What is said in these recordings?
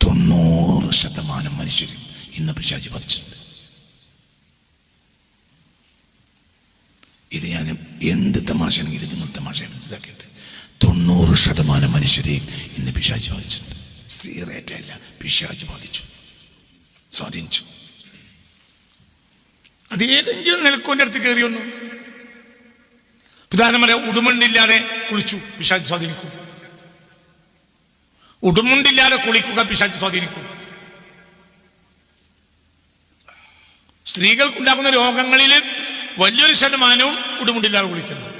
തൊണ്ണൂറ് ശതമാനം മനുഷ്യരും ഇന്ന് പിശാചി പതിച്ചിട്ടുണ്ട് ഇത് ഞാൻ എന്ത് തമാശയാണെങ്കിലും നിങ്ങൾ തമാശ മനസ്സിലാക്കിയത് തൊണ്ണൂറ് ശതമാനം മനുഷ്യരെയും ഇന്ന് പിശാചി ബാധിച്ചിട്ടുണ്ട് സ്ത്രീ റേറ്റല്ല പിശാചി ബാധിച്ചു സ്വാധീനിച്ചു. അത് ഏതെങ്കിലും നിലക്കോന്റെ അടുത്ത് കയറി വന്നു. പ്രധാനമന്ത്രി ഉടുമണ്ണില്ലാതെ കുളിച്ചു പിശാചി സ്വാധീനിക്കും ഉടുമുണ്ടില്ലാതെ കുളിക്കുക പിശാച്ച് സ്വാധീനിക്കും. സ്ത്രീകൾക്കുണ്ടാകുന്ന രോഗങ്ങളിൽ വലിയൊരു ശതമാനവും ഉടുമുണ്ടില്ലാതെ കുളിക്കുന്നു.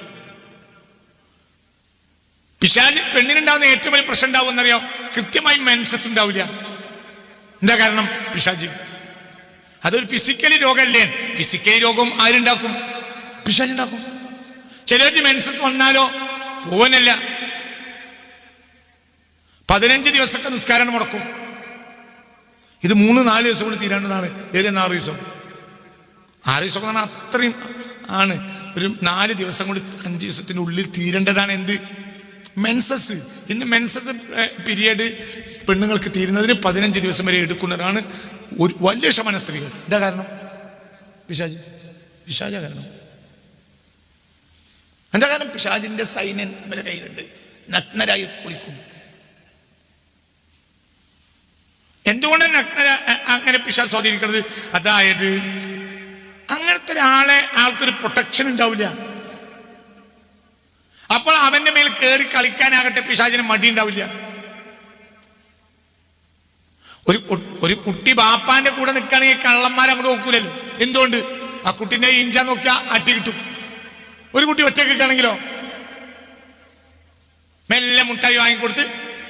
പിശാജ് പെണ്ണിനുണ്ടാകുന്ന ഏറ്റവും വലിയ പ്രശ്നം ഉണ്ടാവും എന്നറിയോ കൃത്യമായി മെൻസസ് ഉണ്ടാവില്ല. എന്താ കാരണം? പിശാജ് അതൊരു ഫിസിക്കലി രോഗമല്ലേ? ഫിസിക്കലി രോഗം ആരുണ്ടാക്കും? പിശാജ് ഉണ്ടാക്കും. ചിലർക്ക് മെൻസസ് വന്നാലോ? പോവനല്ല. പതിനഞ്ച് ദിവസമൊക്കെ നിസ്കാരം മുടക്കും. ഇത് മൂന്ന് നാല് ദിവസം കൊണ്ട് തീരേണ്ടതാണ് ഏതെന്ന് ആറ് ദിവസം? ആറ് ദിവസം എന്ന് പറഞ്ഞാൽ അത്രയും ആണ്. ഒരു നാല് ദിവസം കൂടി അഞ്ച് ദിവസത്തിന്റെ ഉള്ളിൽ തീരേണ്ടതാണ് എന്ത്? മെൻസസ് ഇന്ന് മെൻസസ് പീരിയഡ് പെണ്ണുങ്ങൾക്ക് തീരുന്നതിന് പതിനഞ്ച് ദിവസം വരെ എടുക്കുന്നതാണ് ഒരു വലിയ ശമന സ്ത്രീകൾ. എന്താ കാരണം? പിശാജ്. പിശാജ കാരണം. എന്താ കാരണം? പിശാജിന്റെ സൈന്യം ഇവരുടെ കയ്യിലുണ്ട്. നഗ്നരായി കുളിക്കും. എന്തുകൊണ്ടാണ് അങ്ങനെ പിശാ സ്വാധീനിക്കുന്നത് അതായത് അങ്ങനത്തെ ഒരാളെ ആൾക്കൊരു പ്രൊട്ടക്ഷൻ ഉണ്ടാവില്ല. അപ്പോൾ അവന്റെ മേൽ കയറി കളിക്കാനാകട്ടെ പിശാചിന് മടി ഉണ്ടാവില്ല. ഒരു ഒരു കുട്ടി ബാപ്പാന്റെ കൂടെ നിൽക്കുകയാണെങ്കിൽ കള്ളന്മാർ അങ്ങോട്ട് നോക്കൂലല്ലോ. എന്തുകൊണ്ട്? ആ കുട്ടിന്റെ ഇഞ്ച നോക്കിയാൽ അട്ടി കിട്ടും. ഒരു കുട്ടി ഒറ്റയ്ക്ക് നിൽക്കുകയാണെങ്കിലോ? മെല്ലെ മുട്ടായി വാങ്ങിക്കൊടുത്ത്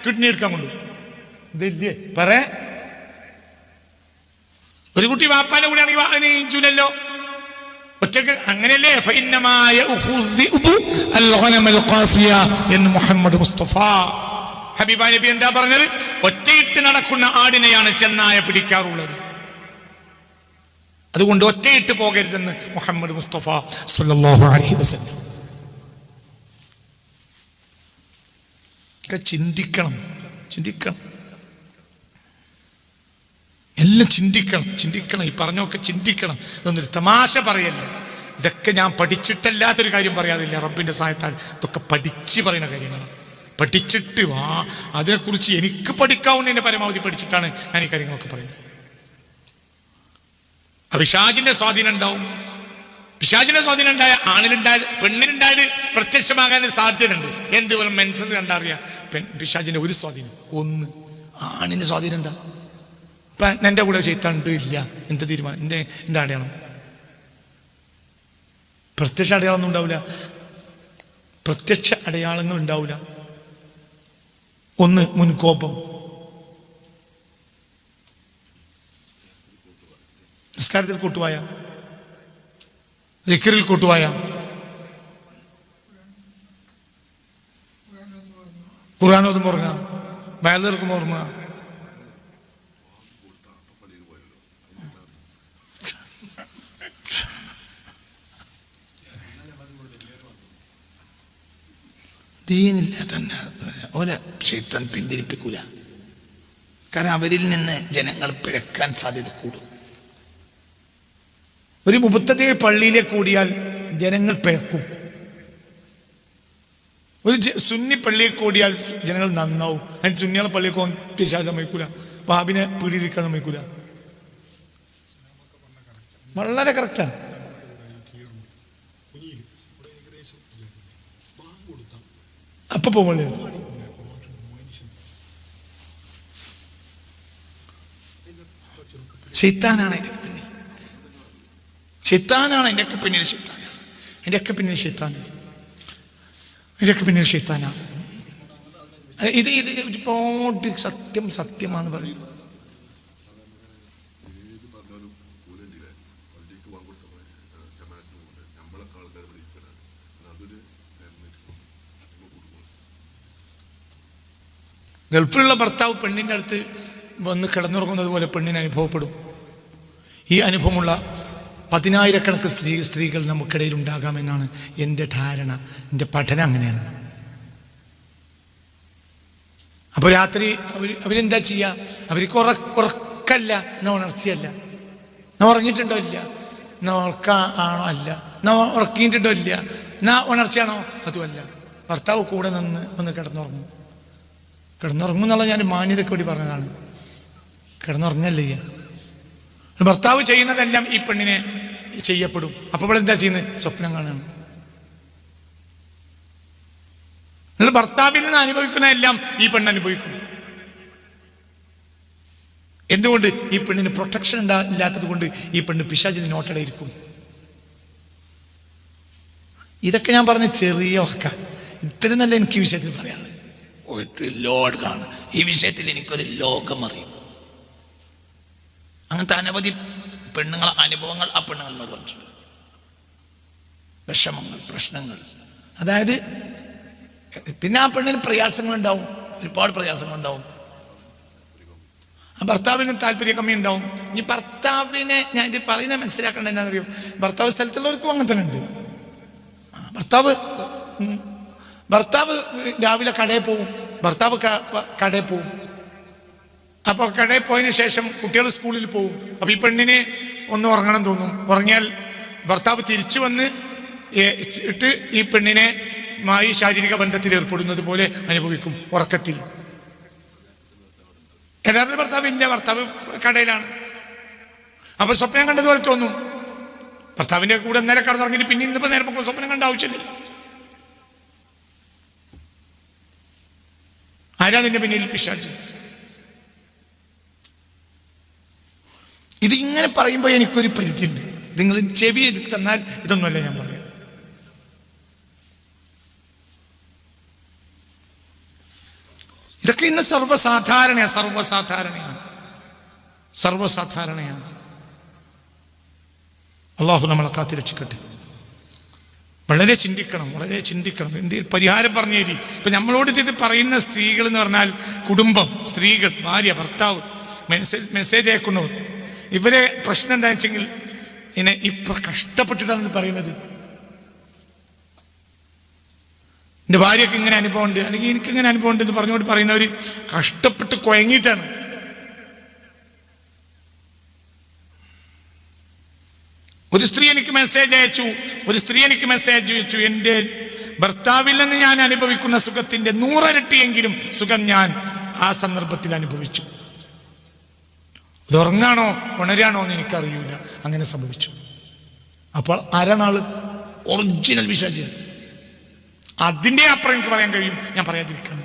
കിഡ്നി എടുക്കാൻ കൊണ്ടു ഇതില്ലേ? പറ. ഒരു കുട്ടി വാപ്പാന്റെ കൂടെ ആണെങ്കിൽ വാഹനം ഇഞ്ചൂലല്ലോ ഒറ്റയ്ക്ക് അങ്ങനെയല്ലേ? എന്ന് മുഹമ്മദ് മുസ്തഫ. ഹബീബ നബി എന്താ പറഞ്ഞത്? ഒറ്റയിട്ട് നടക്കുന്ന ആടിനെയാണ് ചെന്നായ പിടിക്കാറുള്ളത്. അതുകൊണ്ട് ഒറ്റയിട്ട് പോകരുതെന്ന് മുഹമ്മദ് മുസ്തഫ സല്ലല്ലാഹു അലൈഹി ഒക്കെ ചിന്തിക്കണം. ചിന്തിക്കണം. എല്ലാം ചിന്തിക്കണം ചിന്തിക്കണം ഈ പറഞ്ഞൊക്കെ ചിന്തിക്കണം. ഇതൊന്നൊരു തമാശ പറയല്ല? ഇതൊക്കെ ഞാൻ പഠിച്ചിട്ടല്ലാത്തൊരു കാര്യം പറയാറില്ല. റബ്ബിന്റെ സഹായത്താൽ ഇതൊക്കെ പഠിച്ച് പറയുന്ന കാര്യങ്ങളാണ്. പഠിച്ചിട്ട് വാ. അതിനെക്കുറിച്ച് എനിക്ക് പഠിക്കാവുന്നതിന്റെ പരമാവധി പഠിച്ചിട്ടാണ് ഞാൻ ഈ കാര്യങ്ങളൊക്കെ പറയുന്നത്. പിശാജിന്റെ സ്വാധീനം ഉണ്ടാവും. പിശാജിന്റെ സ്വാധീനം ഉണ്ടായ ആണിലുണ്ടായത് പെണ്ണിലുണ്ടായത് പ്രത്യക്ഷമാകാൻ സാധ്യതയുണ്ട്. എന്തുപോലെ മെൻസസ് കണ്ടറിയാം. പെൺ പിശാജിന്റെ ഒരു സ്വാധീനം. ഒന്ന് ആണിന്റെ സ്വാധീനം എന്താ? ഇപ്പൊ എന്റെ കൂടെ ചെയ്തണ്ടും ഇല്ല. എന്ത് തീരുമാനം? എന്റെ എന്താ അടയാളം? പ്രത്യക്ഷ അടയാളമൊന്നും ഉണ്ടാവില്ല. പ്രത്യക്ഷ അടയാളങ്ങൾ ഉണ്ടാവില്ല. ഒന്ന് മുൻകോപം. നിസ്കാരത്തിൽ കൂട്ടുവായ. ദിക്കറിൽ കൂട്ടുവായ. ഖുർആാനോതും ഉറങ്ങുക. ബാലർക്കും ഉറങ്ങുക ദീനില്ല തന്നെ. ഓലെ ക്ഷേത്രം പിന്തിരിപ്പിക്കൂല. കാരണം അവരിൽ നിന്ന് ജനങ്ങൾ പിഴക്കാൻ സാധ്യത കൂടും. ഒരു മുപ്പത്തത്തെ പള്ളിയിലേക്ക് കൂടിയാൽ ജനങ്ങൾ പിഴക്കും. ഒരു സുന്നി പള്ളിയിൽ കൂടിയാൽ ജനങ്ങൾ നന്നാവും. അതിന് സുന്നികളെ പള്ളിയിൽ പോകാൻ പിശാച് സമ്മതിക്കൂല. വാബിനെ പിടിയിരിക്കാൻ സമ്മതിക്കൂല. വളരെ കറക്റ്റാണ് അപ്പൊ പോകുമ്പോൾ ഷെയ്ത്താനാണ് അതിന്റെ പിന്നിൽ. ഷെയ്ത്താനാണ് അതിന്റെയൊക്കെ പിന്നിൽ ഷെയ്ത്താനാണ് അതിന്റെയൊക്കെ പിന്നിൽ ഷെയ്ത്താനാണ് ഒക്കെ പിന്നിൽ ഷെയ്ത്താനാണ് ഇത് ഇത് ഒരുപാട് സത്യം സത്യമാണ് പറയുന്നത് ഗൾഫിലുള്ള ഭർത്താവ് പെണ്ണിന്റെ അടുത്ത് വന്ന് കിടന്നുറങ്ങുന്നത് പോലെ പെണ്ണിന് അനുഭവപ്പെടും. ഈ അനുഭവമുള്ള പതിനായിരക്കണക്കിന് സ്ത്രീ സ്ത്രീകൾ നമുക്കിടയിൽ ഉണ്ടാകാമെന്നാണ് എന്റെ ധാരണ. എന്റെ പഠനം അങ്ങനെയാണ്. അപ്പോൾ രാത്രി അവർ അവരെന്താ ചെയ്യുക അവർക്ക് ഉറ ഉറക്കല്ല എന്നാ ഉണർച്ചയല്ല. എന്നാ ഉറങ്ങിയിട്ടുണ്ടോ ഇല്ല? എന്നാ ഉറക്ക ആണോ അല്ല? എന്നാ ഉറക്കിയിട്ടുണ്ടോ ഇല്ല? എന്നാ ഉണർച്ചയാണോ? അതുമല്ല. ഭർത്താവ് കൂടെ നിന്ന് ഒന്ന് കിടന്നുറങ്ങും. കിടന്നുറങ്ങും എന്നുള്ള ഞാൻ മാന്യതയ്ക്ക് വേണ്ടി പറഞ്ഞതാണ്. കിടന്നുറങ്ങല്ലേ? ഭർത്താവ് ചെയ്യുന്നതെല്ലാം ഈ പെണ്ണിനെ ചെയ്യപ്പെടും. അപ്പോൾ ഇവിടെ എന്താ ചെയ്യുന്നത്? സ്വപ്നം കാണുകയാണ്. നിങ്ങൾ ഭർത്താവിൽ നിന്ന് അനുഭവിക്കുന്ന എല്ലാം ഈ പെണ്ണ് അനുഭവിക്കും. എന്തുകൊണ്ട്? ഈ പെണ്ണിന് പ്രൊട്ടക്ഷൻ ഉണ്ടാ ഇല്ലാത്തത് കൊണ്ട് ഈ പെണ്ണ് പിശാചിന് നോട്ടടയിരിക്കും. ഇതൊക്കെ ഞാൻ പറഞ്ഞ ചെറിയ ഒക്കെ ഇത്രയും നല്ല എനിക്ക് വിഷയത്തിൽ പറയാനുള്ളത്. ഒരു ലോഡ് കാണും. ഈ വിഷയത്തിൽ എനിക്കൊരു ലോകം അറിയും അങ്ങനത്തെ അനവധി പെണ്ണുങ്ങളെ അനുഭവങ്ങൾ ആ പെണ്ണുങ്ങളോട് പറഞ്ഞിട്ടുണ്ട്. വിഷമങ്ങൾ പ്രശ്നങ്ങൾ. അതായത് പിന്നെ ആ പെണ്ണിന് പ്രയാസങ്ങളുണ്ടാവും. ഒരുപാട് പ്രയാസങ്ങളുണ്ടാവും. ഭർത്താവിന് താല്പര്യ കമ്മി ഉണ്ടാവും ഈ ഭർത്താവിനെ ഞാൻ ഇത് പറയുന്നത് മനസ്സിലാക്കേണ്ട എന്താണെന്നറിയോ? ഭർത്താവ് സ്ഥലത്തുള്ളവർക്കും അങ്ങനെ തന്നെ ഉണ്ട്. ഭർത്താവ് ഭർത്താവ് രാവിലെ കടയിൽ പോവും ഭർത്താവ് കടയിൽ പോവും. അപ്പോൾ കടയിൽ പോയതിന് ശേഷം കുട്ടികൾ സ്കൂളിൽ പോവും. അപ്പോൾ ഈ പെണ്ണിന് ഒന്ന് ഉറങ്ങണം തോന്നും. ഉറങ്ങിയാൽ ഭർത്താവ് തിരിച്ചു വന്ന് ഇട്ട് ഈ പെണ്ണിനെ മായി ശാരീരിക ബന്ധത്തിൽ ഏർപ്പെടുന്നത് പോലെ അനുഭവിക്കും ഉറക്കത്തിൽ. യഥാർത്ഥ ഭർത്താവ് ഇല്ല. ഭർത്താവ് കടയിലാണ്. അപ്പൊ സ്വപ്നം കണ്ടതുപോലെ തോന്നും. ഭർത്താവിന്റെ കൂടെ നേരെ കടന്നുറങ്ങിയിട്ട് പിന്നെ ഇന്നിപ്പോ നേരെ സ്വപ്നം കണ്ട ആവശ്യമില്ല ആരാ നിന്റെ പിന്നിൽ പിശാച്ച് ഇത് ഇങ്ങനെ പറയുമ്പോൾ എനിക്കൊരു പരിധിയുണ്ട്. നിങ്ങൾ ചെവി എതി തന്നാൽ ഇതൊന്നുമല്ല ഞാൻ പറയാം. ഇതൊക്കെ ഇന്ന് സർവസാധാരണയാണ് സർവസാധാരണയാണ്. സർവസാധാരണയാണ്. അള്ളാഹു നമ്മളെ കാത്തിരക്ഷിക്കട്ടെ. വളരെ ചിന്തിക്കണം വളരെ ചിന്തിക്കണം. എന്ത് പരിഹാരം പറഞ്ഞു തരി. ഇപ്പൊ നമ്മളോട് ഇത് പറയുന്ന സ്ത്രീകൾ എന്ന് പറഞ്ഞാൽ കുടുംബം സ്ത്രീകൾ ഭാര്യ ഭർത്താവ് മെസ്സേജ് മെസ്സേജ് അയക്കുന്നവർ. ഇവരെ പ്രശ്നം എന്താ വെച്ചെങ്കിൽ ഇങ്ങനെ ഇപ്പം കഷ്ടപ്പെട്ടിട്ടാണ് പറയുന്നത്. എന്റെ ഭാര്യക്ക് ഇങ്ങനെ അനുഭവം ഉണ്ട് അല്ലെങ്കിൽ എനിക്ക് ഇങ്ങനെ അനുഭവം ഉണ്ട് എന്ന് പറഞ്ഞുകൊണ്ട് പറയുന്നവർ കഷ്ടപ്പെട്ട് കുഴങ്ങിയിട്ടാണ് ഒരു സ്ത്രീ എനിക്ക് മെസ്സേജ് അയച്ചു. ഒരു സ്ത്രീ എനിക്ക് മെസ്സേജ് അയച്ചു. എന്റെ ഭർത്താവിൽ നിന്ന് ഞാൻ അനുഭവിക്കുന്ന സുഖത്തിന്റെ നൂറരട്ടിയെങ്കിലും സുഖം ഞാൻ ആ സന്ദർഭത്തിൽ അനുഭവിച്ചു. ഉറങ്ങാണോ? ഉണരാണോ എന്ന് എനിക്കറിയില്ല അങ്ങനെ സംഭവിച്ചു. അപ്പോൾ ആരാണ് ആൾ ഒറിജിനൽ വിശാചി അതിന്റെ അപ്പുറം എനിക്ക് പറയാൻ കഴിയും. ഞാൻ പറയാതിരിക്കണം.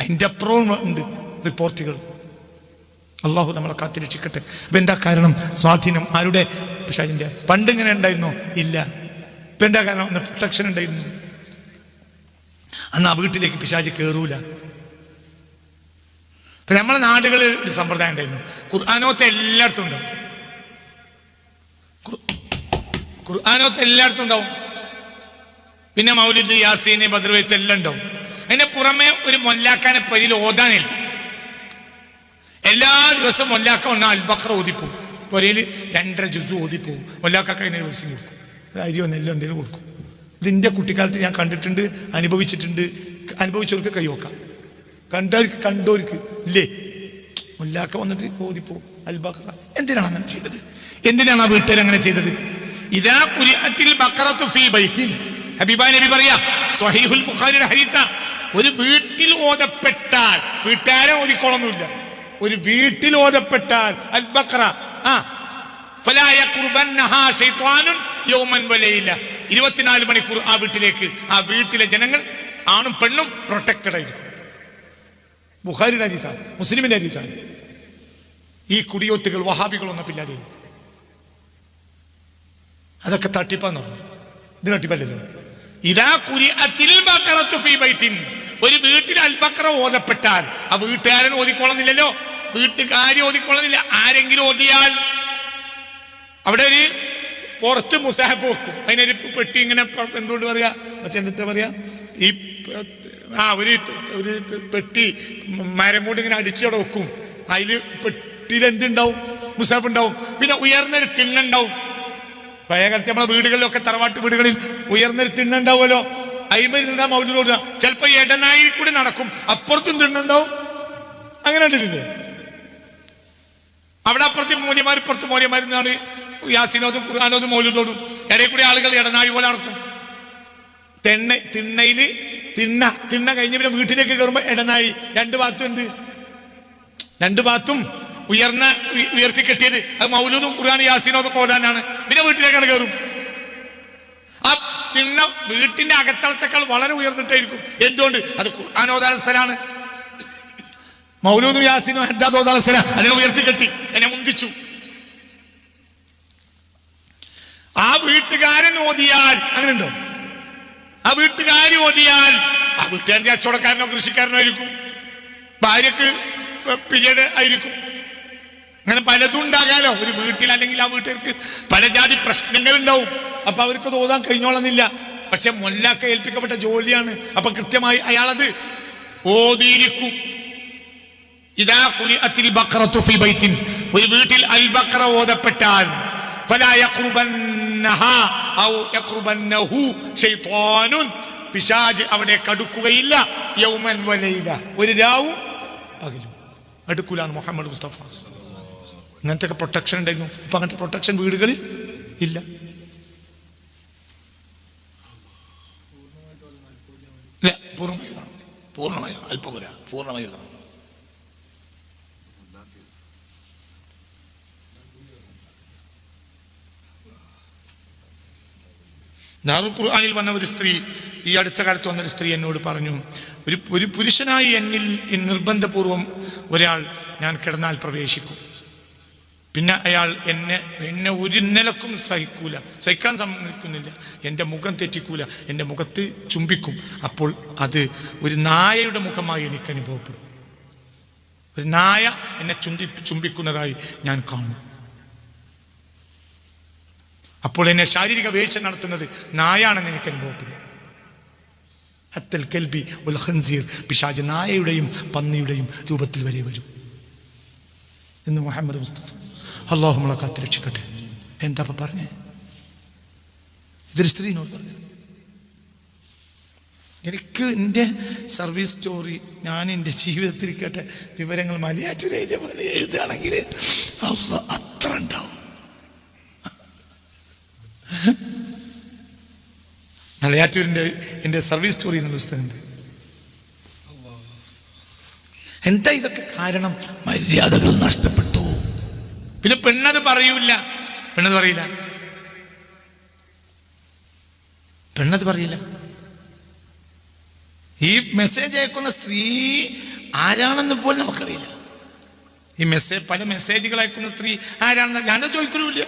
അതിന്റെ അപ്പുറവും ഉണ്ട് റിപ്പോർട്ടുകൾ. അള്ളാഹു നമ്മളെ കാത്തിരക്ഷിക്കട്ടെ. അപ്പൊ എന്താ കാരണം? സ്വാധീനം. ആരുടെ? പിശാചിന്റെ. പണ്ട് ഇങ്ങനെ ഉണ്ടായിരുന്നു. ഇല്ല. ഇപ്പൊ എന്താ കാരണം? അന്ന് പ്രൊട്ടക്ഷൻ ഉണ്ടായിരുന്നു. അന്ന് ആ വീട്ടിലേക്ക് പിശാജ് കയറൂല ഇപ്പം നമ്മളെ നാടുകളിൽ ഒരു സമ്പ്രദായം ഉണ്ടായിരുന്നു. ഖുർആാനോത്ത് എല്ലായിടത്തും ഉണ്ടാവും. ഖുർ- ഖുർആാനോത്ത് എല്ലായിടത്തും ഉണ്ടാവും. പിന്നെ മൗലിദ് യാസീനെ ബദ്രവത്ത് എല്ലാം ഉണ്ടാവും. അതിന്റെ പുറമെ ഒരു മൊല്ലാക്കാനെ പരിയിൽ ഓതാനില്ല. എല്ലാ ദിവസവും ഒല്ലാക്ക ഒന്ന് അൽബക്ര ഓതിപ്പോവും. പൊരയിൽ രണ്ടര ജ്യൂസ് ഓതിപ്പോവും. ഒല്ലാക്ക അതിനെ ദിവസം കൊടുക്കും. അരിയോ നെല്ലോ എന്തെങ്കിലും കൊടുക്കും. ഇതിന്റെ കുട്ടിക്കാലത്ത് ഞാൻ കണ്ടിട്ടുണ്ട് അനുഭവിച്ചിട്ടുണ്ട്. അനുഭവിച്ചവർക്ക് കൈവക്കാം കണ്ടവർക്ക് കണ്ടവർക്ക് ഇല്ലേ? മുല്ലാക്ക വന്നിട്ട് ഓതിപ്പോ അൽബക്ര എന്തിനാണ് അങ്ങനെ ചെയ്തത്? എന്തിനാണ് ആ വീട്ടിൽ അങ്ങനെ ചെയ്തത്? ഇതാ കുരിഹത്തിൽ ബക്രത്തു ഫീ ബൈക്കിൻ ഹബീബ നബി പറയാ സ്വഹീഹുൽ ബുഖാരിയുടെ ഹരീത്ത ഒരു വീട്ടിൽ ഓതപ്പെട്ടാൽ വീട്ടുകാരെ ഓതിക്കോളൊന്നുമില്ല ഒരു വീട്ടിൽ ഓതപ്പെട്ടാൽ അൽ ബക്കറ ആ ഫലായ ശൈത്വാനുൻ യൗമൻ വലയില ഇരുപത്തിനാല് മണിക്കൂർ ആ വീട്ടിലേക്ക് ആ വീട്ടിലെ ജനങ്ങൾ ആണും പെണ്ണും പ്രൊട്ടക്റ്റഡ് ആയിരിക്കും. ബുഖാരിയുടെ ഹരീസാണ് മുസ്ലിമിന്റെ ഹരീസാണ് ഈ കുടിയോത്തുകൾ വഹാബികൾ ഒന്ന പിന്നാലെ. അതൊക്കെ തട്ടിപ്പാന്ന് പറഞ്ഞു. ഇത് തട്ടിപ്പല്ലല്ലോ. ഇതാ കുരി ഒരു വീട്ടിൽ അൽബക്ര ഓതപ്പെട്ടാൽ ആ വീട്ടുകാരൻ ഓതിക്കൊള്ളുന്നില്ലല്ലോ വീട്ടുകാരി ഓതിക്കൊള്ളുന്നില്ല ആരെങ്കിലും ഓതിയാൽ അവിടെ ഒരു പുറത്ത് മുസാഹബ് വെക്കും. അതിനൊരു പെട്ടി ഇങ്ങനെ എന്തുകൊണ്ട് പറയാ? മറ്റെന്താ പറയാ? ഈ ആ ഒരു ഒരു പെട്ടി മരം കൊണ്ട് ഇങ്ങനെ അടിച്ചവിടെ വെക്കും. അതിൽ പെട്ടിയിൽ എന്തുണ്ടാവും? മുസാഫ് ഉണ്ടാവും. പിന്നെ ഉയർന്നൊരു തിണ്ണുണ്ടാവും പഴയ കാലത്ത് നമ്മളെ വീടുകളിലൊക്കെ തറവാട്ട് വീടുകളിൽ ഉയർന്നൊരു തിണ്ണുണ്ടാവുമല്ലോ അയിമരുന്നാ മൗലിലോട് ചിലപ്പോ ഇടനായി കൂടി നടക്കും. അപ്പുറത്തും തിണ്ണുണ്ടാവും അങ്ങനെ കണ്ടിട്ടില്ലേ? അവിടെ അപ്പുറത്ത് മൂല്യമാർ ഇപ്പുറത്ത് മൂല്യമാരുന്നാണ് യാസിനോതും ഖുർആാനോതും മൗലൂദോടും. ഇടയിൽ കൂടി ആളുകൾ ഇടനാഴി പോലെ നടക്കും. തെണ്ണ തിണ്ണയിൽ തിണ്ണ തിണ്ണ കഴിഞ്ഞ പിന്നെ വീട്ടിലേക്ക് കയറുമ്പോൾ ഇടനാഴി. രണ്ട് ഭാഗത്തും എന്ത്? രണ്ട് ഭാഗത്തും ഉയർന്ന ഉയർത്തി കെട്ടിയത്. അത് മൗലൂദും ഖുർആൻ യാസിനോതും കോലാനാണ്. പിന്നെ വീട്ടിലേക്കാണ് കയറും. ആ തിണ്ണ വീട്ടിന്റെ അകത്തളത്തേക്കാൾ വളരെ ഉയർന്നിട്ടായിരിക്കും. എന്തുകൊണ്ട്? അത് ഖുർആാനോദാന സ്ഥലമാണ് മൗലൂദും യാസിനും ഹദ്ദാദോദാന സ്ഥലം അതിനെ ഉയർത്തി കെട്ടി. എന്നെ മുന്തിച്ചു. ആ വീട്ടുകാരൻ ഓതിയാൽ അങ്ങനെയുണ്ടോ? ആ വീട്ടുകാരി ഓതിയാൽ ആ വീട്ടുകാരന്റെ അച്ചവടക്കാരനോ കൃഷിക്കാരനോ ആയിരിക്കും. ഭാര്യക്ക് പിരീഡ് ആയിരിക്കും. അങ്ങനെ പലതും ഉണ്ടാകാലോ. ഒരു വീട്ടിൽ അല്ലെങ്കിൽ ആ വീട്ടുകാർക്ക് പല ജാതി പ്രശ്നങ്ങൾ ഉണ്ടാവും അപ്പൊ അവർക്ക് തോന്നാൻ കഴിഞ്ഞോളന്നില്ല. പക്ഷെ മൊല്ലാക്ക ഏൽപ്പിക്കപ്പെട്ട ജോലിയാണ്. അപ്പൊ കൃത്യമായി അയാളത് ഓതിയിരിക്കും ഇതാ ഖുരിഅത്തിൽ ബഖറത്തു ഫി ബൈത്തിൻ ഒരു വീട്ടിൽ അൽ ബഖറ ഓതപ്പെട്ടാൽ പിശാജ് അവിടെ കടുക്കുകയില്ല. യൗമൻ വലൈല. ഒരു രാവും പകലും. അടുക്കൂലാണ് മുഹമ്മദ് മുസ്തഫ. അങ്ങനത്തെ പ്രൊട്ടക്ഷൻ ഉണ്ടായിരുന്നു. ഇപ്പൊ അങ്ങനത്തെ പ്രൊട്ടക്ഷൻ വീടുകളിൽ ഇല്ല. പൂർണമായി പൂർണമായി അല്പപുര പൂർണമായി ദാറുൽ ഖുർആാനിൽ വന്ന ഒരു സ്ത്രീ ഈ അടുത്ത കാലത്ത് വന്ന ഒരു സ്ത്രീ എന്നോട് പറഞ്ഞു ഒരു ഒരു പുരുഷനായി എന്നിൽ നിർബന്ധപൂർവം ഒരാൾ ഞാൻ കിടന്നാൽ പ്രവേശിക്കും. പിന്നെ അയാൾ എന്നെ എന്നെ ഒരു നിലക്കും സഹിക്കൂല. സഹിക്കാൻ സമ്മതിക്കുന്നില്ല. എന്റെ മുഖം തെറ്റിക്കൂല. എന്റെ മുഖത്ത് ചുംബിക്കും. അപ്പോൾ അത് ഒരു നായയുടെ മുഖമായി എനിക്ക് അനുഭവപ്പെടും. ഒരു നായ എന്നെ ചുംബി ചുംബിക്കുന്നതായി ഞാൻ കാണും. അപ്പോൾ എന്നെ ശാരീരിക വീഴ്ച നടത്തുന്നത് നായാണെന്ന് എനിക്ക് അനുഭവപ്പെടും ഹത്തൽ കൽബി ഉൽ പിശാജ് നായയുടെയും പന്നിയുടെയും രൂപത്തിൽ വരെ വരും. എന്ന് മുഹമ്മദ് മുസ്തഫ. അള്ളാഹു നമ്മളെ കാത്ത് രക്ഷിക്കട്ടെ. എന്താ പറഞ്ഞേ? ഇതൊരു സ്ത്രീനോട് പറഞ്ഞു. എനിക്ക് എന്റെ സർവീസ് സ്റ്റോറി ഞാൻ എന്റെ കേട്ട വിവരങ്ങൾ മലയാറ്റൂർ എഴുതിയ എഴുതുകയാണെങ്കിൽ അല്ല അത്ര ഉണ്ടാവും മലയാറ്റൂരിന്റെ എന്റെ സർവീസ് സ്റ്റോറി എന്ന പുസ്തകമുണ്ട്. എന്താ ഇതൊക്കെ കാരണം? മര്യാദകൾ നഷ്ടപ്പെട്ടു. പിന്നെ പെണ്ണത് പറയൂല പെണ്ണത് പറയില്ല. പെണ്ണത് പറയില്ല. ഈ മെസ്സേജ് അയക്കുന്ന സ്ത്രീ ആരാണെന്ന് പോലും നമുക്കറിയില്ല. ഈ മെസ്സേജ് പല മെസ്സേജുകൾ അയക്കുന്ന സ്ത്രീ ആരാണെന്ന് ഞാനത് ചോദിക്കലുമില്ല.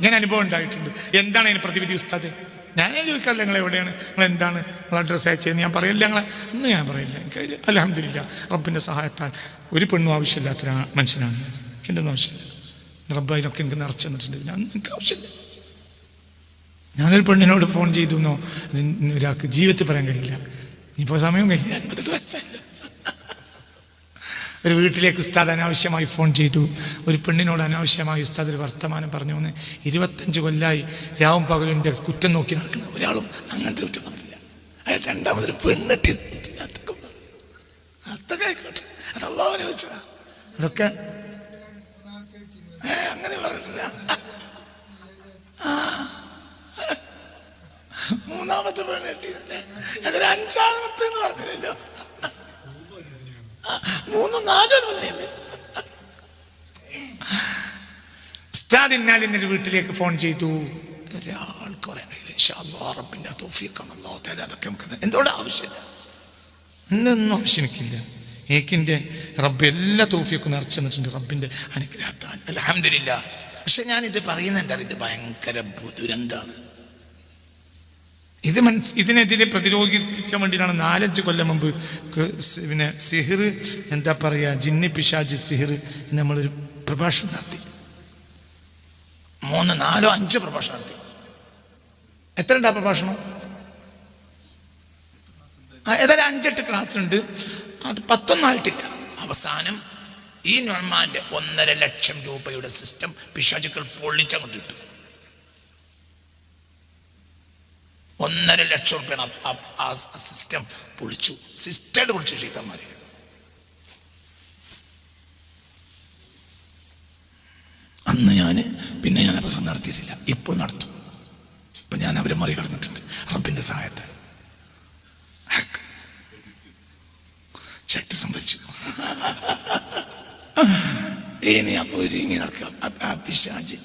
ഞാൻ അനുഭവം ഉണ്ടായിട്ടുണ്ട്. എന്താണ് അതിന് പ്രതിവിധി ഉസ്താദ്? ഞാനേ ചോദിക്കാറില്ല നിങ്ങൾ എവിടെയാണ്? നിങ്ങൾ എന്താണ് നിങ്ങൾ അഡ്രസ്സ് അയച്ചതെന്ന് ഞാൻ പറയില്ല. ഞങ്ങളെ ഇന്ന് ഞാൻ പറയില്ല. എനിക്ക് അലഹമില്ല റബ്ബിന്റെ സഹായത്താൽ ഒരു പെണ്ണും ആവശ്യമില്ലാത്തൊരു ആ- മനുഷ്യനാണ്. ഞാൻ ഒന്നും ആവശ്യമില്ല റബ്ബ് അതിനൊക്കെ എനിക്ക് നിറച്ചു തന്നിട്ടുണ്ട് ഞാൻ എനിക്ക് ആവശ്യമില്ല. ഞാനൊരു പെണ്ണിനോട് ഫോൺ ചെയ്തു എന്നോ? ഒരാൾക്ക് ജീവിതത്തിൽ പറയാൻ കഴിയില്ല. ഇനിയിപ്പോൾ സമയം കഴിഞ്ഞാൽ അൻപത്തെട്ട് വയസ്സായില്ല. ഒരു വീട്ടിലേക്ക് ഉസ്താദ് അനാവശ്യമായി ഫോൺ ചെയ്തു. ഒരു പെണ്ണിനോട് അനാവശ്യമായി ഉസ്താദ് ഒരു വർത്തമാനം പറഞ്ഞു. എന്ന് ഇരുപത്തഞ്ച് കൊല്ലായി രാവും പകലിന്റെ കുറ്റം നോക്കി നടക്കുന്ന ഒരാളും അങ്ങനത്തെ കുറ്റം പറഞ്ഞില്ല. അയാൾ രണ്ടാമതൊരു പെണ്ണിട്ടി അതൊക്കെ ആയിക്കോട്ടെ അത് അതൊക്കെ അങ്ങനെ പറഞ്ഞിട്ടില്ല. മൂന്നാമത്തെ പെണ്ണിട്ടില്ലേ അതൊരു അഞ്ചാമത്തെ എന്ന് പറഞ്ഞില്ലല്ലോ. മൂന്നും നാലും ഉസ്താദ് ഇന്നാലിന്റെ വീട്ടിലേക്ക് ഫോൺ ചെയ്തു. ഒരാൾക്ക് പറയാൻ കഴിയില്ല ഇൻഷാ അല്ലാഹ് റബ്ബിന്റെ തോഫിയൊക്കെ അല്ലാഹു തആല അതൊക്കെ നമുക്ക് എന്തോടെ ആവശ്യമില്ല എന്നൊന്നും ആവശ്യമില്ല ഏക്കിന്റെ റബ്ബ് എല്ലാ തോഫിയൊക്കെ നിറച്ച് നിന്നിട്ടുണ്ട് റബ്ബിന്റെ അനുഗ്രഹത്താൽ. അലഹമില്ല പക്ഷെ ഞാനിത് പറയുന്നത് എന്താ ഇത് ഭയങ്കര ദുരന്താണ് ഇത് മനസ് ഇതിനെതിരെ പ്രതിരോധിക്കാൻ വേണ്ടിയിട്ടാണ് നാലഞ്ച് കൊല്ലം മുമ്പ് പിന്നെ സിഹിർ എന്താ പറയുക ജിന്നി പിശാജി സിഹിർ എന്ന് നമ്മളൊരു പ്രഭാഷണം നടത്തി. മൂന്ന് നാലോ അഞ്ച് പ്രഭാഷണം നടത്തി. എത്ര ഉണ്ട് ആ പ്രഭാഷണം ഏതായാലും അഞ്ചെട്ട് ക്ലാസ് ഉണ്ട്. അത് പത്തൊന്നായിട്ടില്ല. അവസാനം ഈ നൊമാന്റെ ഒന്നര ലക്ഷം രൂപയുടെ സിസ്റ്റം പിശാചുക്കൾ പൊള്ളിച്ചങ്ങോട്ട് ഇട്ടു. ഒന്നര ലക്ഷം റുപ്യാണ് ആ സിസ്റ്റം പൊളിച്ചു. സിസ്റ്റമായിട്ട് പൊളിച്ചു ഷീത്തന്മാരെ അന്ന് ഞാൻ പിന്നെ ഞാൻ പ്രസംഗം നടത്തിയിട്ടില്ല. ഇപ്പോൾ നടത്തും. ഇപ്പം ഞാൻ അവരെ മറികടന്നിട്ടുണ്ട്. റബ്ബിന്റെ സഹായത്തെ ശക്തി സംഭരിച്ചു. ഇനി അപ്പോൾ ഇങ്ങനെ നടക്കുക.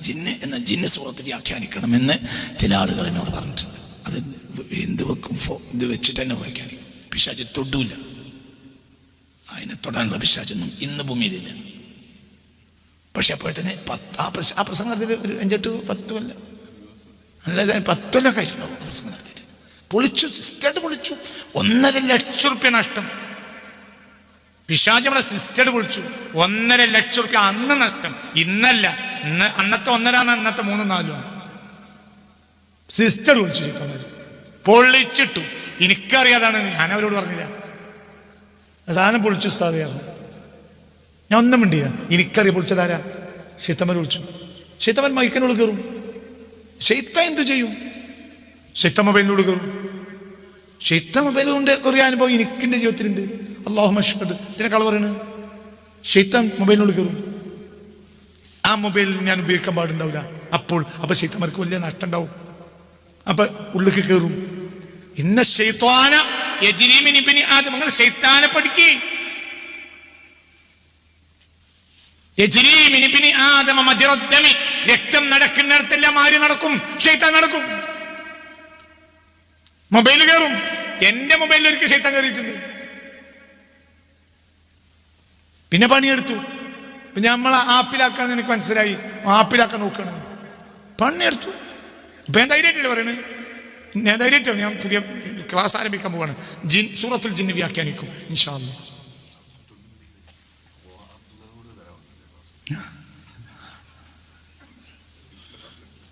ജിന്ന് എന്ന ജിന്ന് സുഹൃത്ത് വ്യാഖ്യാനിക്കണമെന്ന് ചില ആളുകൾ എന്നോട് പറഞ്ഞിട്ടുണ്ട്. അത് എന്ത് വെക്കും? ഇത് വെച്ചിട്ട് തന്നെ വ്യാഖ്യാനിക്കും പിശാച്ച് തൊടൂല. അതിനെ തൊടാനുള്ള പിശാചൊന്നും ഇന്ന് ഭൂമിയിലില്ല. പക്ഷെ അപ്പോഴത്തേന് പത്ത് ആ പ്രസ ആ പ്രസംഗം നടത്തിയിട്ട് ഒരു അഞ്ചെട്ട് പത്ത് കൊല്ലം. അല്ല പത്ത് കൊല്ലം ആ പ്രസംഗം നടത്തിയിട്ട്. പൊളിച്ചു സിസ്റ്റേഡ് പൊളിച്ചു. ഒന്നര ലക്ഷം റുപ്യ നഷ്ടം. പിശാജ് നമ്മളെ സിസ്റ്റർ വിളിച്ചു ഒന്നര ലക്ഷം റുപ്യ അന്ന് നഷ്ടം. ഇന്നല്ല. ഇന്ന് അന്നത്തെ ഒന്നരാണ് അന്നത്തെ മൂന്നും നാലുമാണ് സിസ്റ്റർ വിളിച്ചു ചീത്തമാര് പൊള്ളിച്ചിട്ടു. എനിക്കറിയാതാണ് ഞാൻ അവരോട് പറഞ്ഞില്ല. സാധനം പൊളിച്ചു ഉസ്താദിയായിരുന്നു ഞാൻ ഒന്നും മിണ്ടിയ എനിക്കറിയാം പൊളിച്ചതാരാ ഷെയ്ത്തമ്മർ വിളിച്ചു. ഷെയ്ത്തമ്മൻ മൈക്കനോട് കയറും. ശൈത്ത എന്തു ചെയ്യും? ഷെയ്ത്ത മൊബൈലിനോട് കയറും. ഷെയ്ത്ത മൊബൈലുകൊണ്ട് കുറേ അനുഭവം എനിക്കെന്റെ ജീവിതത്തിലുണ്ട്. അള്ളാഹു മഷ്കത് ഇതിനെ കള പറയണത് ഷെയ്ത്താൻ മൊബൈലിനോട് കയറും. ആ മൊബൈലിൽ ഞാൻ ഉപയോഗിക്കാൻ പാടുണ്ടാവില്ല. അപ്പോൾ അപ്പൊ ശൈത്തമ്മർക്ക് വലിയ നഷ്ടം ഉണ്ടാവും. അപ്പൊ ഉള്ളിക്ക് കയറും ഇന്ന ശൈത്വാന ആദം. നിങ്ങൾ ശൈത്താന പഠിക്കേ. രക്തം നടക്കുന്നിടത്തെല്ലാം ആര് നടക്കും? ശൈത്താൻ നടക്കും. മൊബൈൽ കയറും എന്റെ മൊബൈലിൽ ഒരിക്കൽ ശൈത്താൻ കയറിയിട്ടുണ്ട് പിന്നെ പണിയെടുത്തു. പിന്നെ നമ്മൾ ആപ്പിലാക്കാൻ എനിക്ക് മനസ്സിലായി. ആപ്പിലാക്കാൻ നോക്കണം. പണിയെടുത്തു. ഇപ്പൊ ഞാൻ ധൈര്യമായിട്ടില്ല പറയണേ? ഞാൻ ധൈര്യമായിട്ടാണ് ഞാൻ പുതിയ ക്ലാസ് ആരംഭിക്കാൻ പോവാണ്. ജിൻ സൂറത്തിൽ ജിന്ന് വ്യാഖ്യാനിക്കും ഇൻഷാല്ല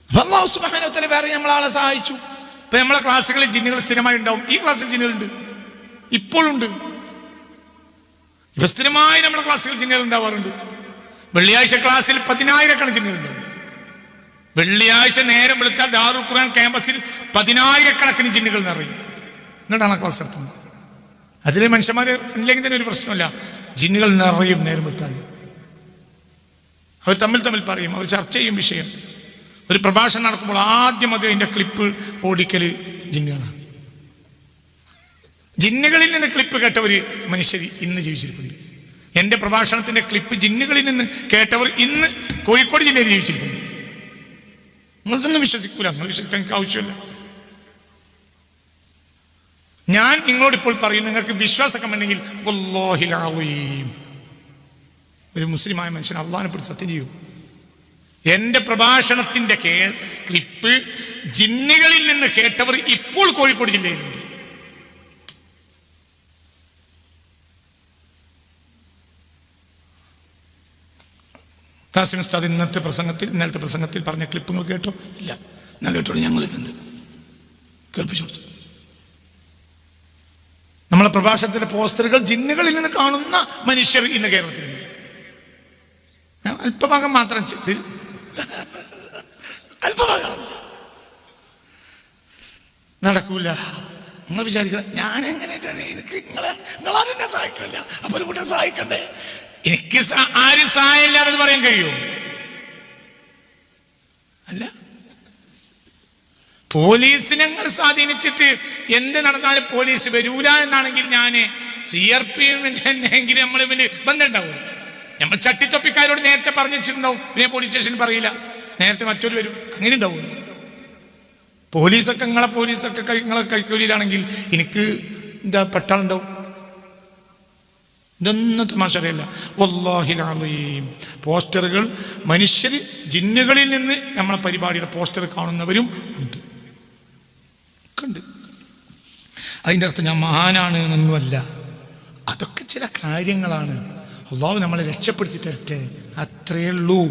അള്ളാഹു വേറെ നമ്മളാളെ സഹായിച്ചു. ഇപ്പൊ നമ്മളെ ക്ലാസ്സുകളിൽ ജിന്നുകൾ സ്ഥിരമായി ഉണ്ടാവും. ഈ ക്ലാസ്സിൽ ജിന്നുകളുണ്ട്. ഇപ്പോഴുണ്ട്. ഇപ്പൊ സ്ഥിരമായി നമ്മുടെ ക്ലാസ്സുകൾ ജിന്നുകൾ ഉണ്ടാവാറുണ്ട്. വെള്ളിയാഴ്ച ക്ലാസ്സിൽ പതിനായിരക്കണക്കിന് ജിന്നുകൾ ഉണ്ടാവും വെള്ളിയാഴ്ച നേരം വിളിച്ചാൽ ദാറുൽ ഖുർആൻ ക്യാമ്പസിൽ പതിനായിരക്കണക്കിന് ജിന്നുകൾ നിറയും. എന്നിട്ടാണ് ക്ലാസ് നടത്തുന്നത്. അതിലെ മനുഷ്യന്മാർ ഇല്ലെങ്കിൽ തന്നെ ഒരു പ്രശ്നമില്ല ജിന്നുകൾ നിറയും നേരം വെളുത്താൽ. അവർ തമ്മിൽ തമ്മിൽ പറയും അവർ ചർച്ച ചെയ്യും വിഷയം. ഒരു പ്രഭാഷണം നടക്കുമ്പോൾ ആദ്യം അത് അതിന്റെ ക്ലിപ്പ് ഓടിക്കൽ ജിന്നുകളാണ്. ജിന്നുകളിൽ നിന്ന് ക്ലിപ്പ് കേട്ടവർ മനുഷ്യർ ഇന്ന് ജീവിച്ചിരിപ്പുണ്ട്. എന്റെ പ്രഭാഷണത്തിന്റെ ക്ലിപ്പ് ജിന്നുകളിൽ നിന്ന് കേട്ടവർ ഇന്ന് കോഴിക്കോട് ജില്ലയിൽ ജീവിച്ചിരിപ്പുണ്ട്. നിങ്ങൾക്കൊന്നും വിശ്വസിക്കൂല. നിങ്ങൾ വിശ്വസിക്കാൻ ആവശ്യമില്ല. ഞാൻ നിങ്ങളോട് ഇപ്പോൾ പറയും നിങ്ങൾക്ക് വിശ്വാസമൊക്കെ ഉണ്ടെങ്കിൽ. ഒരു മുസ്ലിമായ മനുഷ്യൻ അള്ളാഹിനെ പിടിച്ച് സത്യം ചെയ്യൂ. എന്റെ പ്രഭാഷണത്തിന്റെ കേസ് ക്ലിപ്പ് ജിന്നുകളിൽ നിന്ന് കേട്ടവർ ഇപ്പോൾ കോഴിക്കോട് ജില്ലയിലുണ്ട്. കാസിം ഉസ്താദ് ഇന്നത്തെ പ്രസംഗത്തിൽ ഇന്നലത്തെ പ്രസംഗത്തിൽ പറഞ്ഞ ക്ലിപ്പുകൾ കേട്ടോ? ഇല്ല. ഞാൻ കേട്ടോളൂ ഞങ്ങൾ ഇതുണ്ട് കേൾപ്പിച്ചു കൊടുത്തു. നമ്മളെ പ്രഭാഷണത്തിന്റെ പോസ്റ്ററുകൾ ജിന്നുകളിൽ നിന്ന് കാണുന്ന മനുഷ്യർ ഇന്ന് കേരളത്തിലുണ്ട്. ഞാൻ അല്പഭാഗം മാത്രം അല്പഭാഗം. നടക്കൂല. നിങ്ങൾ വിചാരിക്കുക ഞാൻ എങ്ങനെ തന്നെ? എനിക്ക് നിങ്ങളെ നിങ്ങളാരും എന്നെ സഹായിക്കണില്ല. അപ്പൊ ഒരു കൂട്ടം സഹായിക്കണ്ടേ? എനിക്ക് ആരും സഹായം ഇല്ലാതെ പറയാൻ കഴിയുമോ അല്ല. പോലീസിനങ്ങൾ സ്വാധീനിച്ചിട്ട് എന്ത് നടന്നാലും പോലീസ് വരൂല എന്നാണെങ്കിൽ ഞാൻ സി ആർ പി എങ്കിൽ നമ്മൾ ഇവർ ബന്ധമുണ്ടാവും നമ്മൾ ചട്ടിത്തൊപ്പിക്കാരോട് നേരത്തെ പറഞ്ഞിട്ടുണ്ടാവും പിന്നെ പോലീസ് സ്റ്റേഷനിൽ പറയില്ല. നേരത്തെ മറ്റൊരു വരും. അങ്ങനെ ഉണ്ടാവും പോലീസൊക്കെ നിങ്ങളെ പോലീസൊക്കെ നിങ്ങളെ കൈക്കൂലിയിലാണെങ്കിൽ എനിക്ക് എന്താ പട്ടാളുണ്ടാവും ഇതൊന്നും തമാശറിയല്ല വല്ലാഹിൽ പോസ്റ്ററുകൾ മനുഷ്യർ ജിന്നുകളിൽ നിന്ന് നമ്മളെ പരിപാടിയുടെ പോസ്റ്റർ കാണുന്നവരും ഉണ്ട്. കണ്ട്. അതിന്റെ അർത്ഥം ഞാൻ മഹാനാണ് എന്നൊന്നുമല്ല അതൊക്കെ ചില കാര്യങ്ങളാണ്. അള്ളാഹു നമ്മളെ രക്ഷപ്പെടുത്തി തരട്ടെ. അത്രയേ ഉള്ളൂ.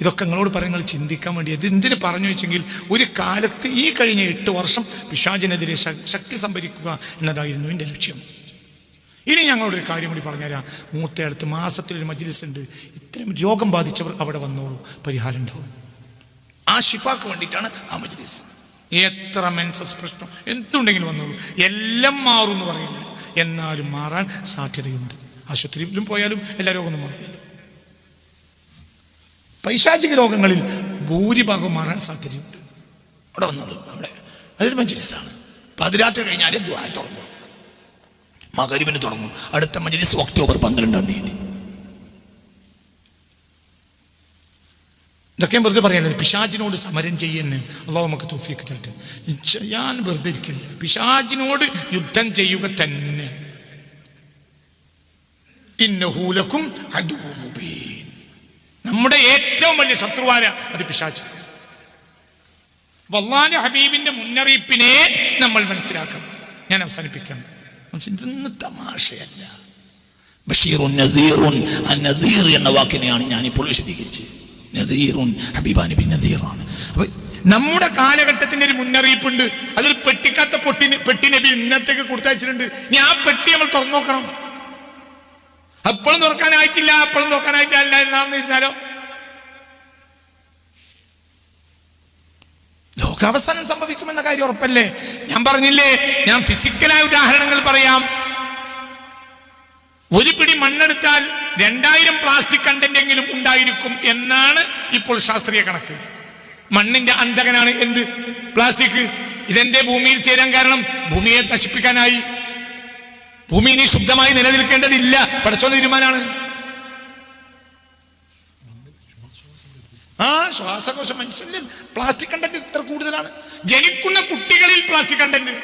ഇതൊക്കെ നിങ്ങളോട് പറയുന്നത് ചിന്തിക്കാൻ വേണ്ടി. ഇത് എന്തിന് പറഞ്ഞു വെച്ചെങ്കിൽ ഒരു കാലത്ത് ഈ കഴിഞ്ഞ എട്ട് വർഷം പിശാചിനെതിരെ ശക്തി സംഭരിക്കുക എന്നതായിരുന്നു എന്റെ ലക്ഷ്യം. ഇനി ഞങ്ങളോടൊരു കാര്യം കൂടി പറഞ്ഞുതരാം. മൂത്തയടുത്ത് മാസത്തിലൊരു മജ്ലിസ് ഉണ്ട് ഇത്രയും രോഗം ബാധിച്ചവർ അവിടെ വന്നോളൂ. പരിഹാരം ഉണ്ടാവും. ആ ഷിഫാക്ക് വേണ്ടിയിട്ടാണ് ആ മജ്ലിസ്. എത്ര മെൻസസ് പ്രശ്നം എന്തുണ്ടെങ്കിലും വന്നോളൂ. എല്ലാം മാറും എന്ന് പറയുന്നു. എന്നാലും മാറാൻ സാധ്യതയുണ്ട്. ആശുപത്രിയിലും പോയാലും എല്ലാ രോഗമൊന്നും മാറില്ല പൈശാചിക രോഗങ്ങളിൽ ഭൂരിഭാഗം മാറാൻ സാധ്യതയുണ്ട്. അവിടെ വന്നോളൂ. അവിടെ അതൊരു മഞ്ജലിസാണ് പതിരാത്രി കഴിഞ്ഞാൽ ദ്വായ തുടങ്ങും മകരിവിന് തുടങ്ങും. അടുത്ത മജ്ലിസ് ഒക്ടോബർ പന്ത്രണ്ടാം തീയതി. ഇതൊക്കെ വെറുതെ പറയാനത് പിശാജിനോട് സമരം ചെയ്യുന്നു അള്ളാഹു നമുക്ക് തോഫിയൊക്കെ തരട്ടെ. ഞാൻ വെറുതെ ഇരിക്കില്ല. പിശാജിനോട് യുദ്ധം ചെയ്യുക തന്നെ. ഇന്നഹൂലക്കും നമ്മുടെ ഏറ്റവും വലിയ ശത്രുവാന അത് പിശാജ് വല്ലാന ഹബീബിന്റെ മുന്നറിയിപ്പിനെ നമ്മൾ മനസ്സിലാക്കണം. ഞാൻ അവസാനിപ്പിക്കാം. മനസ്സി- ഇതൊന്നും തമാശയല്ല. ബഷീറുൻ നദീറുൻ ആ നദീർ എന്ന വാക്കിനെയാണ് ഞാനിപ്പോൾ വിശദീകരിച്ചത്. നദീറുൻ ഹബീബാ നബി നദീറാണ്. അപ്പൊ നമ്മുടെ കാലഘട്ടത്തിന്റെ ഒരു മുന്നറിയിപ്പുണ്ട്. അതൊരു പെട്ടിക്കാത്ത പൊട്ടി പെട്ടി നബി ഇന്നത്തേക്ക് കൊടുത്തയച്ചിട്ടുണ്ട്. ഇനി ആ പെട്ടി നമ്മൾ തുറന്നു നോക്കണം. അപ്പോഴും തുറക്കാനായിട്ടില്ല അപ്പോഴും തുറക്കാനായിട്ടില്ല എന്നാണെന്ന് ഇരുന്നാലോ? ലോകാവസാനം സംഭവിക്കുമെന്ന കാര്യം ഉറപ്പല്ലേ? ഞാൻ പറഞ്ഞില്ലേ ഞാൻ ഫിസിക്കലായ ഉദാഹരണങ്ങൾ പറയാം. ഒരു പിടി മണ്ണെടുത്താൽ രണ്ടായിരം പ്ലാസ്റ്റിക് കണ്ടന്റ് എങ്കിലും ഉണ്ടായിരിക്കും എന്നാണ് ഇപ്പോൾ ശാസ്ത്രീയ കണക്ക്. മണ്ണിന്റെ അന്തകനാണ് എന്ത്? പ്ലാസ്റ്റിക് ഇതെന്തേ ഭൂമിയിൽ ചേരാൻ കാരണം? ഭൂമിയെ നശിപ്പിക്കാനായി. ഭൂമി ഇനി ശുദ്ധമായി നിലനിൽക്കേണ്ടതില്ല. പഠിച്ചോ തീരുമാനമാണ് ആ ശ്വാസകോശം മനുഷ്യന്റെ പ്ലാസ്റ്റിക് കണ്ടന്റ് ഇത്ര കൂടുതലാണ്. ജനിക്കുന്ന കുട്ടികളിൽ പ്ലാസ്റ്റിക് കണ്ടന്റ്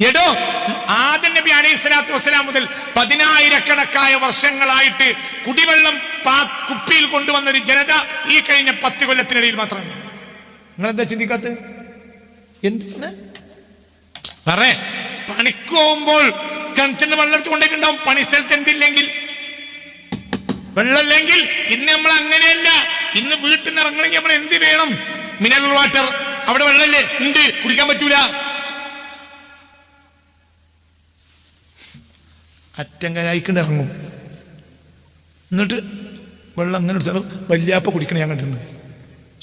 എടോ ആദം നബി അലൈഹി സ്വലാത്തു വസ്സലാം മുതൽ പതിനായിരക്കണക്കായ വർഷങ്ങളായിട്ട് കുടിവെള്ളം കുപ്പിയിൽ കൊണ്ടുവന്ന ഒരു ജനത ഈ കഴിഞ്ഞ പത്ത് കൊല്ലത്തിനിടയിൽ മാത്രമാണ് നിങ്ങളെന്താ ചിന്തിക്കാത്ത? എന്താണ് പറേ? പണിക്ക് പോകുമ്പോൾ കിണറ്റിന്റെ വെള്ളം എടുത്ത് കൊണ്ടിട്ടുണ്ടാവും പണി സ്ഥലത്ത് എന്തില്ലെങ്കിൽ? വെള്ളമില്ലെങ്കിൽ ഇന്ന് നമ്മൾ അങ്ങനെയല്ല. ഇന്ന് വീട്ടിൽ നിന്ന് ഇറങ്ങണമെങ്കിൽ നമ്മൾ എന്ത് വേണം? Mineral water. അവിടെ വെള്ളമില്ലേ? ഉണ്ട്. കുടിക്കാൻ പറ്റൂല. അറ്റങ്കനായിക്കൊണ്ട് ഇറങ്ങും. എന്നിട്ട് വെള്ളം അങ്ങനെ എടുത്താൽ വല്യാപ്പ കുടിക്കണ ഞാൻ കണ്ടിട്ടുണ്ട്.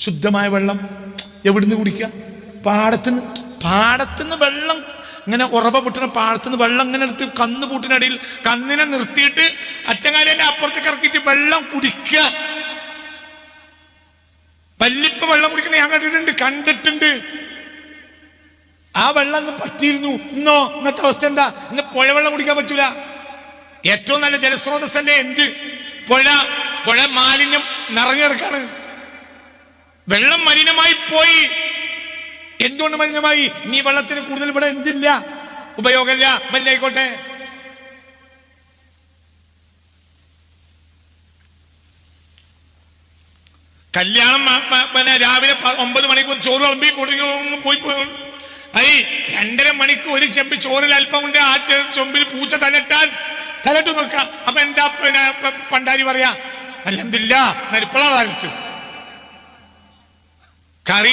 ശുദ്ധമായ വെള്ളം എവിടുന്ന് കുടിക്കുക? പാടത്തുനിന്ന് പാടത്തുനിന്ന് വെള്ളം ഇങ്ങനെ ഉറവ പൊട്ടുന്ന പാടത്തുനിന്ന് വെള്ളം ഇങ്ങനെ എടുത്ത് കന്ന് പൂട്ടിനടിയിൽ കന്നിനെ നിർത്തിയിട്ട് അറ്റങ്കാലിന്റെ അപ്പുറത്തേക്ക് ഇറക്കിയിട്ട് വെള്ളം കുടിക്കുക. വല്ലിപ്പ വെള്ളം കുടിക്കണ ഞാൻ കണ്ടിട്ടുണ്ട് കണ്ടിട്ടുണ്ട്. ആ വെള്ളം അങ്ങ് പറ്റിയിരുന്നു. ഇന്നോ ഇന്നത്തെ അവസ്ഥ എന്താ? ഇന്ന് പുഴ വെള്ളം കുടിക്കാൻ പറ്റൂല. ഏറ്റവും നല്ല ജലസ്രോതസ്സല്ലേ എന്ത്? പുഴ പുഴ മാലിന്യം നിറഞ്ഞു കിടക്കാണ്. വെള്ളം മലിനമായി പോയി. എന്തുകൊണ്ട് മലിനമായി? നീ വെള്ളത്തിന് കൂടുതൽ ഇവിടെ എന്തില്ല? ഉപയോഗമില്ല. മല്ലായിക്കോട്ടെ കല്യാണം പിന്നെ രാവിലെ ഒമ്പത് മണിക്ക് ചോറ് വിളമ്പി പോയി പോയി ഐ രണ്ടര മണിക്ക് ഒരു ചെമ്പ് ചോറിൽ അല്പം കൊണ്ട് ആ ചെമ്പിൽ പൂച്ച തലട്ടാൽ തലട്ട് നോക്കാം അപ്പൊ എന്താ പിന്നെ പണ്ടാരി പറയാ? അല്ലെന്തില്ല നരിപ്പളാ കാലത്ത് കറി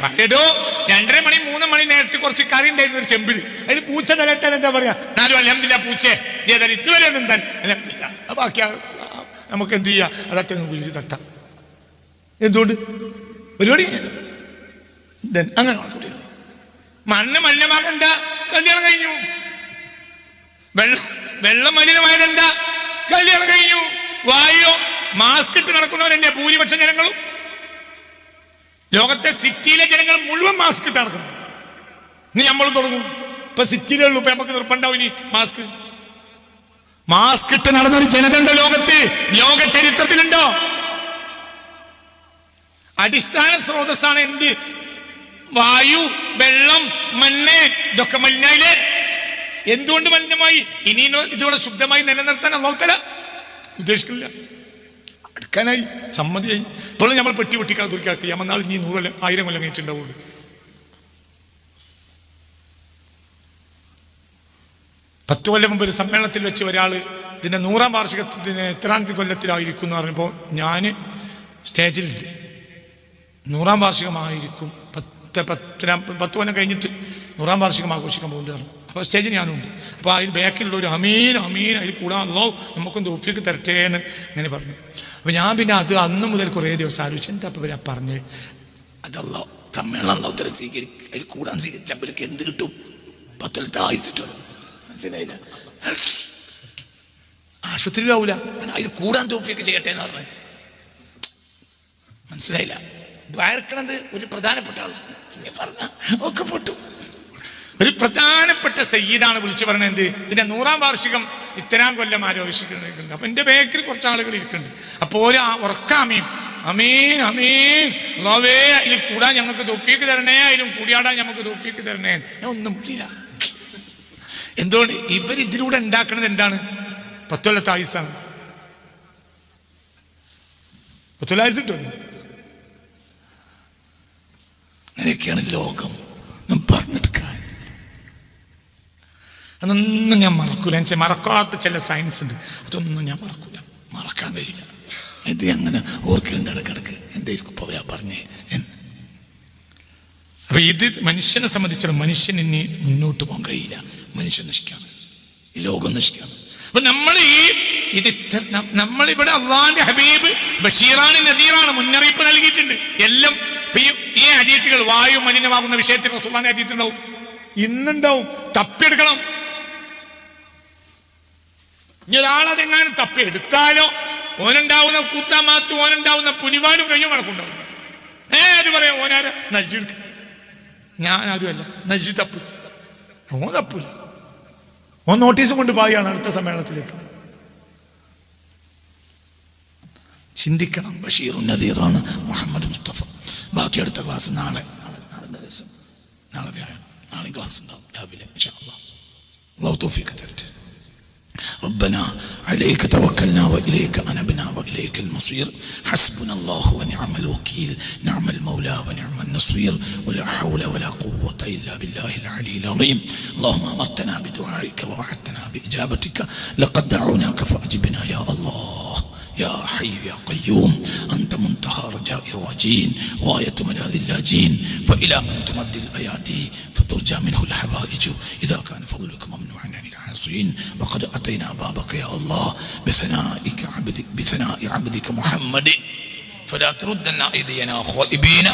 പറയടോ രണ്ടര മണി മൂന്ന് മണി നേരത്തെ കുറച്ച് കറി ഉണ്ടായിരുന്നു ഒരു ചെമ്പിൽ. അതിൽ പൂച്ച തലട്ടാൻ എന്താ പറയാ? നാലും അല്ലെന്തില്ല പൂച്ചേ ഏതായാലും ഇതുവരെ ഒന്നും തന്നെ അല്ലെന്തില്ല ബാക്കി ആ- ആ- നമുക്ക് എന്ത് ചെയ്യാ? അതൊക്കെ തട്ടാം. എന്തുകൊണ്ട്? പരിപാടി? ദെൻ അങ്ങനെ കുട്ടികൾ മണ്ണ് മലിനമാകണ്ട കല്യാണം കഴിഞ്ഞു. വെള്ളം വെള്ളം മലിനമായതണ്ട കല്യാണം കഴിഞ്ഞു. വായു? മാസ്ക് ഇട്ട് നടക്കുന്നവരെന്നെ ഭൂരിപക്ഷം ജനങ്ങളും? ലോകത്തെ സിറ്റിയിലെ ജനങ്ങൾ മുഴുവൻ മാസ്ക് ഇട്ട് നടക്കണം ഇനി നമ്മൾ തുടങ്ങും. ഇപ്പൊ സിറ്റിയിലേ ഉള്ളൂ. ഇപ്പൊ നമുക്ക് നിർബന്ധം ഇനി മാസ്ക് മാസ്ക് ഇട്ട് നടന്നൊരു ജനത ഉണ്ടോ ലോകത്ത്? ലോക ചരിത്രത്തിലുണ്ടോ? അടിസ്ഥാന സ്രോതസ്സാണ് എന്ത്? വായു വെള്ളം മണ്ണ് ഇതൊക്കെ മലിനായില്ലേ? എന്തുകൊണ്ട് മലിനമായി? ഇനി ഇതിവിടെ ശുദ്ധമായി നിലനിർത്താൻ അള്ളാഹുത്തല ഉദ്ദേശിക്കില്ല അടുക്കാനായി സമ്മതിയായി. ഇപ്പോൾ നമ്മൾ പെട്ടി പൊട്ടിക്കാതെ തുറക്കാക്കി അമ്മനാൾ ഇനി നൂറ് കൊല്ലം ആയിരം കൊല്ലം കഴിഞ്ഞിട്ടുണ്ടാവുള്ളൂ. പത്ത് കൊല്ലം മുമ്പ് ഒരു സമ്മേളനത്തിൽ വെച്ച് ഒരാൾ ഇതിന്റെ നൂറാം വാർഷികത്തിന് എത്രാം കൊല്ലത്തിലായിരിക്കും എന്ന് പറഞ്ഞപ്പോൾ ഞാൻ സ്റ്റേജിലുണ്ട്. നൂറാം വാർഷികമായിരിക്കും. പത്ത് പത്തിനാം പത്ത് കൊല്ലം കഴിഞ്ഞിട്ട് നൂറാം വാർഷികം ആഘോഷിക്കാൻ പോകുന്നുണ്ട് അപ്പോൾ സ്റ്റേജിൽ ഞാനുണ്ട്. അപ്പോൾ അതിൽ ബാക്കിലുള്ള ഒരു അമീൻ അമീൻ അതിൽ കൂടാണല്ലോ നമുക്കും തോഫിക്ക് തരട്ടെ എന്ന് ഇങ്ങനെ പറഞ്ഞു. അപ്പോൾ ഞാൻ പിന്നെ അത് അന്ന് മുതൽ കുറേ ദിവസം ആലോചിച്ചു. എന്താ അപ്പോൾ ഞാൻ പറഞ്ഞ്? അതല്ലോ സമ്മേളനം ഉത്തരം സ്വീകരിക്കും അതിൽ കൂടാൻ സ്വീകരിച്ചപ്പോഴേക്ക് എന്ത് കിട്ടും? പത്തൊല്ലത്തെ ആയിച്ചിട്ടുള്ളൂ മനസ്സിലായില്ല? ആശുപത്രിയിലാവൂല. അതിൽ കൂടാൻ തോഫിയൊക്കെ ചെയ്യട്ടെ എന്ന് പറഞ്ഞു. മനസ്സിലായില്ല? ദ്വാരക്കണത് ഒരു പ്രധാനപ്പെട്ട ആൾ പിന്നെ പറഞ്ഞ ഒക്കെ പൊട്ടു. ഒരു പ്രധാനപ്പെട്ട സയ്യിദാണ് വിളിച്ചു പറഞ്ഞത് എന്ത്? ഇതിന്റെ നൂറാം വാർഷികം ഇത്തരാം കൊല്ലം ആരോപിച്ചിട്ടുണ്ട് അപ്പൊ എന്റെ ബേക്കിൽ കുറച്ച് ആളുകൾ ഇരിക്കുന്നുണ്ട്. അപ്പോൾ ആ ഉറക്കാമീം അമീൻ അമീൻ ലോവേ അതിൽ കൂടാൻ ഞങ്ങൾക്ക് തൊപ്പിക്ക് തരണേ അതിലും കൂടിയാടാൻ ഞങ്ങൾക്ക് തൊപ്പിക്ക് തരണേ. ഞാൻ ഒന്നും മുട്ടില്ല എന്തുകൊണ്ട്? ഇവർ ഇതിലൂടെ ഉണ്ടാക്കുന്നത് എന്താണ്? പത്തൊല്ലത്തായുസാണ് പത്തൊല്ലായുസ് കിട്ടുമല്ലോ അങ്ങനെയൊക്കെയാണ് ലോകം. ഞാൻ പറഞ്ഞിട്ട് കാര്യം. അതൊന്നും ഞാൻ മറക്കൂല. എന്ന് മറക്കാത്ത ചില സയൻസ് ഉണ്ട്. അതൊന്നും ഞാൻ മറക്കൂല. മറക്കാൻ കഴിയില്ല. ഇത് അങ്ങനെ ഓർക്കലുണ്ട്? ഇടക്കിടക്ക് എന്തായിരിക്കും ഇപ്പോൾ അവരാ പറഞ്ഞേ? എന്ന്. അപ്പൊ ഇത് മനുഷ്യനെ സംബന്ധിച്ചിടത്തോളം മനുഷ്യൻ ഇനി മുന്നോട്ട് പോകാൻ കഴിയില്ല. മനുഷ്യൻ നശിക്കാണ്. ഈ ലോകം നശിക്കാണ്. അപ്പൊ നമ്മൾ ഈ ഇത് നമ്മളിവിടെ അള്ളാന്റെ ഹബീബ് ബഷീറാണ് നദീറാണ് മുന്നറിയിപ്പ് നൽകിയിട്ടുണ്ട്. എല്ലാം ഈ അജീറ്റുകൾ വായു മലിനമാകുന്ന വിഷയത്തിൽ റസൂലാന്റെ അജീത്തുണ്ടാവും ഇന്നുണ്ടാവും. തപ്പിയെടുക്കണം. ഇനി ഒരാളതെങ്ങാനും തപ്പി എടുത്താലോ ഓനുണ്ടാവുന്ന കൂത്താമാത്തും ഓനുണ്ടാവുന്ന പുലിവാലും കയ്യും കണക്കുണ്ടാവും ഏ അത് പറയാം. ഓനാര? നജി ഞാൻ ആരുമല്ല നജി തപ്പു. ഓ തപ്പില്ല. ഓ നോട്ടീസ് കൊണ്ട് പായാണ് അടുത്ത സമ്മേളനത്തിലേക്ക്. ചിന്തിക്കണം. ബഷീർ നദീറാണ് മുഹമ്മദ് മുസ്തഫ. ബാക്കി അടുത്ത ക്ലാസ് നാളെ നാളെ നാളെ എന്താ ദിവസം നാളെ വ്യാഴം നാളെ ക്ലാസ് ഉണ്ടാവും രാവിലെ ഇൻഷാ അല്ലാഹ്. അള്ളാഹു തൗഫീഖ് തരട്ടെ ربنا عليك توكلنا وإليك أنبنا وإليك المصير حسبنا الله ونعم الوكيل نعم المولى ونعم النصير ولا حول ولا قوة إلا بالله العلي العظيم اللهم أمرتنا بدعائك ووعدتنا بإجابتك لقد دعوناك فأجبنا يا الله يا حي يا قيوم أنت منتهى رجاء الراجين غاية ملاذ اللاجين فإلى من تمد الأيادي فترجى منه الحوائج. إذا كان فضلك ممنوعا عن العاصين وقد أتينا بابك يا الله بثنائك عبدك بثناء عبدك محمد. فلا تردن أيدينا خائبين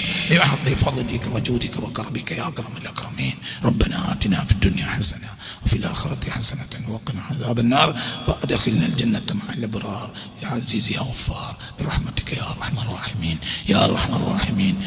فضلك وجودك وكرمك يا أكرم الأكرمين. ربنا آتنا في الدنيا حسنة وفي الآخرة حسنة. وقنا عذاب النار. وأدخلنا الجنة مع الأبرار. يا عزيز يا غفار. برحمتك يا أرحم الراحمين. يا أرحم الراحمين.